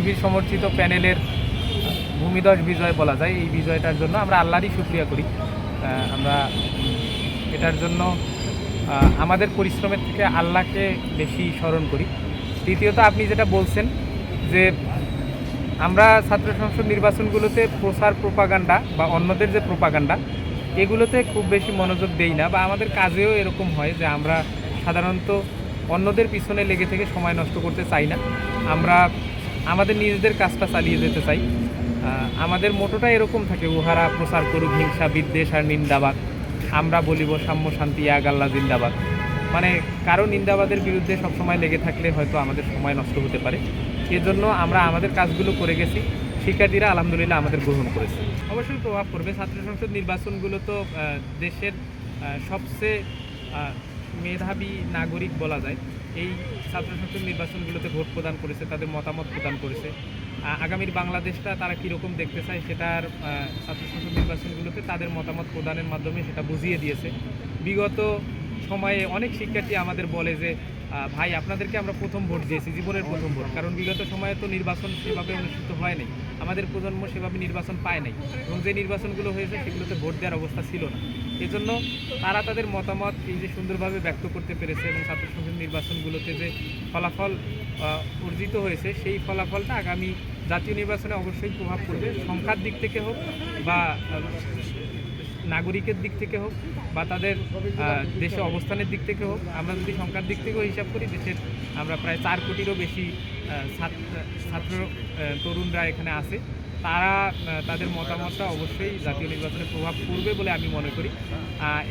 শিবির সমর্থিত প্যানেলের ভূমিদশ বিজয় বলা যায় এই বিজয়টার জন্য আমরা আল্লাহরই শুক্রিয়া করি। আমরা এটার জন্য আমাদের পরিশ্রমের থেকে আল্লাহকে বেশি স্মরণ করি। দ্বিতীয়ত আপনি যেটা বলছেন যে আমরা ছাত্র সংসদ নির্বাচনগুলোতে প্রচার প্রোপাগান্ডা বা অন্যদের যে প্রোপাগান্ডা, এগুলোতে খুব বেশি মনোযোগ দেই না বা আমাদের কাজেও এরকম হয় যে আমরা সাধারণত অন্যদের পিছনে লেগে থেকে সময় নষ্ট করতে চাই না। আমরা আমাদের নিজেদের কাজটা চালিয়ে যেতে চাই। আমাদের মোটোটা এরকম থাকে, উহারা প্রচার করুক, হিংসা, বিদ্বেষ আর নিন্দাবাদ। আমরা বলিব সাম্য শান্তি, এক আল্লাহ জিন্দাবাদ। মানে কারও নিন্দাবাদের বিরুদ্ধে সবসময় লেগে থাকলে হয়তো আমাদের সময় নষ্ট হতে পারে। এজন্য আমরা আমাদের কাজগুলো করে গেছি। শিক্ষার্থীরা আলহামদুলিল্লাহ আমাদের গ্রহণ করেছে। অবশ্যই প্রভাব পড়বে। ছাত্র সংসদ নির্বাচনগুলো তো দেশের সবচেয়ে মেধাবী নাগরিক বলা যায়। এই ছাত্র ছাত্রীর নির্বাচনগুলোতে ভোট প্রদান করেছে তাদের মতামত প্রদান করেছে। আগামীর বাংলাদেশটা তারা কীরকম দেখতে চায় সেটার আহ, ছাত্র সংসদ নির্বাচনগুলোতে তাদের মতামত প্রদানের মাধ্যমে সেটা বুঝিয়ে দিয়েছে। বিগত সময়ে অনেক শিক্ষার্থী আমাদের বলে যে ভাই, আপনাদেরকে আমরা প্রথম ভোট দিয়েছি, জীবনের প্রথম ভোট। কারণ বিগত সময়ে তো নির্বাচন সেভাবে অনুষ্ঠিত হয় নাই। আমাদের প্রজন্ম সেভাবে নির্বাচন পায় নাই। এবং যে নির্বাচনগুলো হয়েছে, সেগুলোতে ভোট দেওয়ার অবস্থা ছিল না। এজন্য তারা তাদের মতামত এই যে সুন্দরভাবে ব্যক্ত করতে পেরেছে এবং ছাত্র সংসদ নির্বাচনগুলোতে যে ফলাফল অর্জিত হয়েছে, সেই ফলাফলটা আগামী জাতীয় নির্বাচনে অবশ্যই প্রভাব পড়বে। সংখ্যার দিক থেকে হোক বা নাগরিকের দিক থেকে হোক বা তাদের দেশে অবস্থানের দিক থেকে হোক, আমরা যদি সংখ্যার দিক থেকেও হিসাব করি, দেশের আমরা প্রায় চার কোটিরও বেশি ছাত্র তরুণরা এখানে আছে। তারা তাদের মতামতটা অবশ্যই জাতীয় নির্বাচনে প্রভাব পড়বে বলে আমি মনে করি।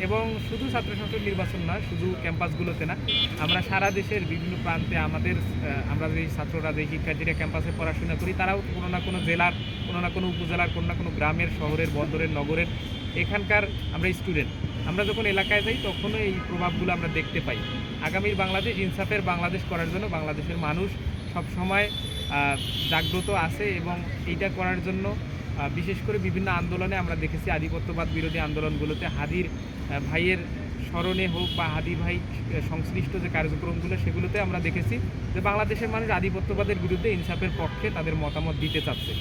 এবং শুধু ছাত্র সংসদ নির্বাচন নয় শুধু ক্যাম্পাসগুলোতে না আমরা সারা দেশের বিভিন্ন প্রান্তে আমাদের আমরা যে ছাত্ররা যে শিক্ষার্থীরা ক্যাম্পাসে পড়াশোনা করি তারাও কোনো না কোনো জেলার কোনো না কোনো উপজেলার কোনো না কোনো গ্রামের শহরের বন্দরের নগরের এখানকার আমরা স্টুডেন্ট আমরা যখন এলাকায় যাই তখনও এই প্রভাবগুলো আমরা দেখতে পাই। আগামীর বাংলাদেশ ইনসাফের বাংলাদেশ করার জন্য বাংলাদেশের মানুষ সব সময় আহ, জাগ্রত আছে এবং এইটা করার জন্য বিশেষ করে বিভিন্ন আন্দোলনে আমরা দেখেছি আধিপত্যবাদ বিরোধী আন্দোলনগুলোতে হাদির ভাইয়ের স্মরণে হোক বা হাদি ভাই সংশ্লিষ্ট যে কার্যক্রমগুলো সেগুলোতে আমরা দেখেছি যে বাংলাদেশের মানুষ আধিপত্যবাদের বিরুদ্ধে ইনসাফের পক্ষে তাদের মতামত দিতে চাচ্ছে।